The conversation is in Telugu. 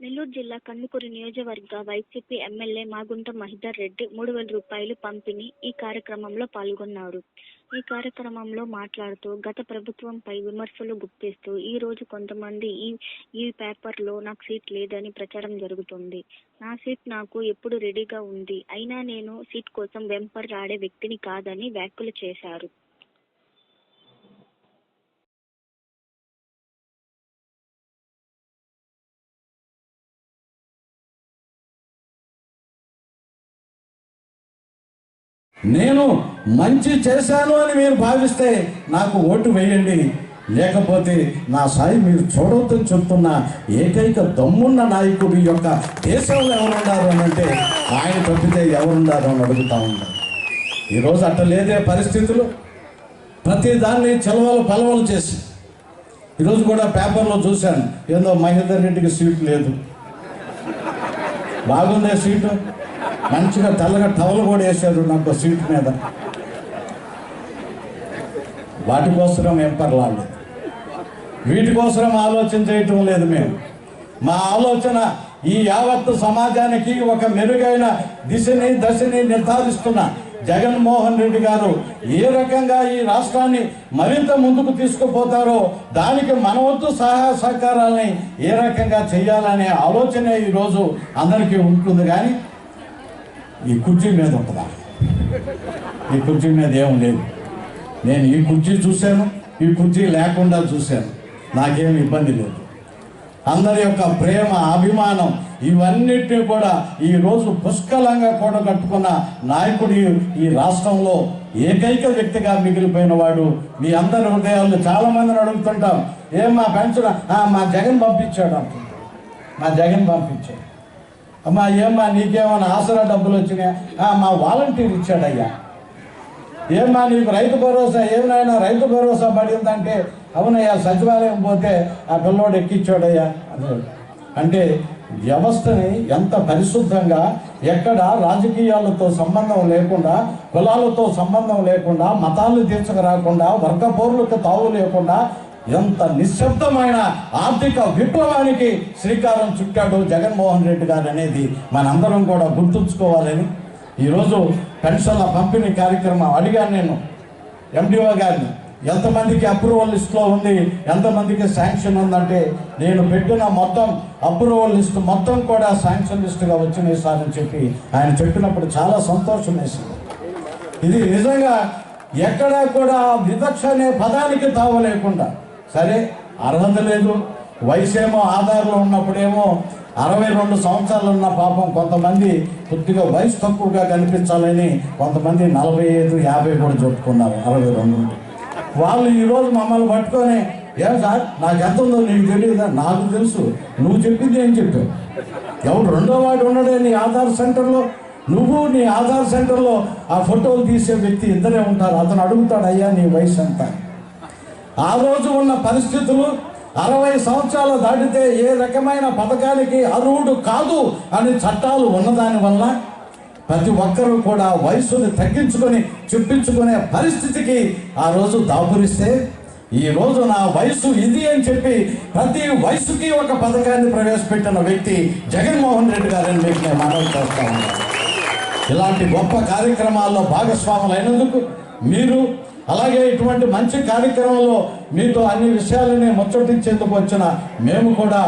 నెల్లూరు జిల్లా కందుకూరు నియోజకవర్గ వైసీపీ ఎమ్మెల్యే మాగుంట మహిదర్ రెడ్డి మూడు వేల రూపాయలు పంపిణీ ఈ కార్యక్రమంలో పాల్గొన్నారు. ఈ కార్యక్రమంలో మాట్లాడుతూ గత ప్రభుత్వంపై విమర్శలు గుప్పిస్తూ ఈ రోజు కొంతమంది ఈ ఈ పేపర్లో నాకు సీట్ లేదని ప్రచారం జరుగుతుంది. నా సీట్ నాకు ఎప్పుడు రెడీగా ఉంది. అయినా నేను సీట్ కోసం వెంపర్ రాడే వ్యక్తిని కాదని వ్యాఖ్యలు చేశారు. నేను మంచి చేశాను అని మీరు భావిస్తే నాకు ఓటు వేయండి. లేకపోతే నా సాయి మీరు చూడవద్దని చెప్తున్న ఏకైక దమ్మున్న నాయకుడి యొక్క దేశంలో ఎవరున్నారు అని అంటే ఆయన తప్పితే ఎవరున్నారు అని అడుగుతా ఉన్నారు ఈరోజు అట్ట లేదే పరిస్థితులు. ప్రతి దాన్ని చెలవలు పలవలు చేసి ఈరోజు కూడా పేపర్లో చూశాను. ఏదో మహేందర్ రెడ్డికి సీట్ లేదు. బాగుందే సీటు? మంచిగా తెల్లగా టవల్ కూడా వేసాడు నాకు సీట్ మీద. వాటి కోసం ఏం పర్లేదు. వీటి కోసరం ఆలోచన చేయటం లేదు మేము. మా ఆలోచన ఈ యావత్తు సమాజానికి ఒక మెరుగైన దిశని దశని నిర్ధారిస్తున్న జగన్మోహన్ రెడ్డి గారు ఏ రకంగా ఈ రాష్ట్రాన్ని మరింత ముందుకు తీసుకుపోతారో దానికి మన వంతు సహాయ సహకారాలని ఏ రకంగా చేయాలనే ఆలోచనే ఈరోజు అందరికీ ఉంటుంది. కానీ ఈ కుర్చీ మీద ఉంటుందా? ఈ కుర్చీ మీద ఏం లేదు. నేను ఈ కుర్చీ చూశాను ఈ కుర్చీ లేకుండా చూశాను. నాకేం ఇబ్బంది లేదు. అందరి యొక్క ప్రేమ అభిమానం ఇవన్నిటిని కూడా ఈ రోజు పుష్కలంగా కూడా కట్టుకున్న నాయకుడు ఈ రాష్ట్రంలో ఏకైక వ్యక్తిగా మిగిలిపోయిన వాడు మీ అందరి హృదయాల్లో చాలా మందిని అడుగుతుంటాం ఏం మా పెన్షన్ మా జగన్ పంపించాడు అంటుంది మా జగన్ పంపించాడు. అమ్మా ఏమ్మా నీకేమైనా ఆసరా డబ్బులు వచ్చినాయా? మా వాలంటీర్ ఇచ్చాడయ్యా. ఏమ్మా నీకు రైతు భరోసా ఏమైనా రైతు భరోసా పడిందంటే అవునయ్యా సచివాలయం పోతే ఆ పిల్లోడు ఎక్కిచ్చాడయ్యా అన్నాడు. అంటే వ్యవస్థని ఎంత పరిశుద్ధంగా ఎక్కడ రాజకీయాలతో సంబంధం లేకుండా కులాలతో సంబంధం లేకుండా మతాలు తీర్చకరాకుండా వర్గ పోర్లకు తావు లేకుండా ఎంత నిశ్శబ్దమైన ఆర్థిక విప్లవానికి శ్రీకారం చుట్టాడు జగన్మోహన్ రెడ్డి గారు అనేది మనందరం కూడా గుర్తుంచుకోవాలని. ఈరోజు పెన్షన్ల పంపిణీ కార్యక్రమం అడిగాను నేను ఎండిఓ గారిని. ఎంతమందికి అప్రూవల్ లిస్ట్లో ఉంది? ఎంతమందికి శాంక్షన్ ఉందంటే నేను పెట్టిన మొత్తం అప్రూవల్ లిస్ట్ మొత్తం కూడా శాంక్షన్ లిస్టుగా వచ్చినాయి సార్ అని చెప్పి ఆయన చెప్పినప్పుడు చాలా సంతోషం వేసింది. ఇది నిజంగా ఎక్కడా కూడా వివక్ష అనే పదానికి తావు లేకుండా సరే అర్హత లేదు. వయసేమో ఆధార్లో ఉన్నప్పుడేమో అరవై రెండు సంవత్సరాలు ఉన్న పాపం కొంతమంది కొద్దిగా వయసు తక్కువగా కనిపించాలని కొంతమంది నలభై ఐదు యాభై కూడా చెప్పుకున్నారు అరవై రెండు వాళ్ళు ఈరోజు మమ్మల్ని పట్టుకొని ఏం సార్ నాకు ఎంత ఉందో నీకు తెలియదా? నాకు తెలుసు. నువ్వు చెప్పింది ఏం చెప్పావు? ఎవడు రెండో వాడు ఉన్నాడే నీ ఆధార్ సెంటర్లో. నువ్వు నీ ఆధార్ సెంటర్లో ఆ ఫోటోలు తీసే వ్యక్తి ఇద్దరే ఉంటారు. అతను అడుగుతాడు అయ్యా నీ వయసు ఎంత? ఆ రోజు ఉన్న పరిస్థితులు అరవై సంవత్సరాలు దాటితే ఏ రకమైన పథకానికి అర్హుడు కాదు అని చట్టాలు ఉన్నదాని వల్ల ప్రతి ఒక్కరూ కూడా వయసుని తగ్గించుకొని చెప్పించుకునే పరిస్థితికి ఆ రోజు దాపురిస్తే ఈ రోజు నా వయసు ఇది అని చెప్పి ప్రతి వయసుకి ఒక పథకాన్ని ప్రవేశపెట్టిన వ్యక్తి జగన్మోహన్ రెడ్డి గారని మీకు నేను మనవి చేస్తా ఉన్నాను. ఇలాంటి గొప్ప కార్యక్రమాల్లో భాగస్వాములైనందుకు మీరు అలాగే ఇటువంటి మంచి కార్యక్రమంలో మీతో అన్ని విషయాలని ముచ్చటించేందుకు వచ్చిన మేము కూడా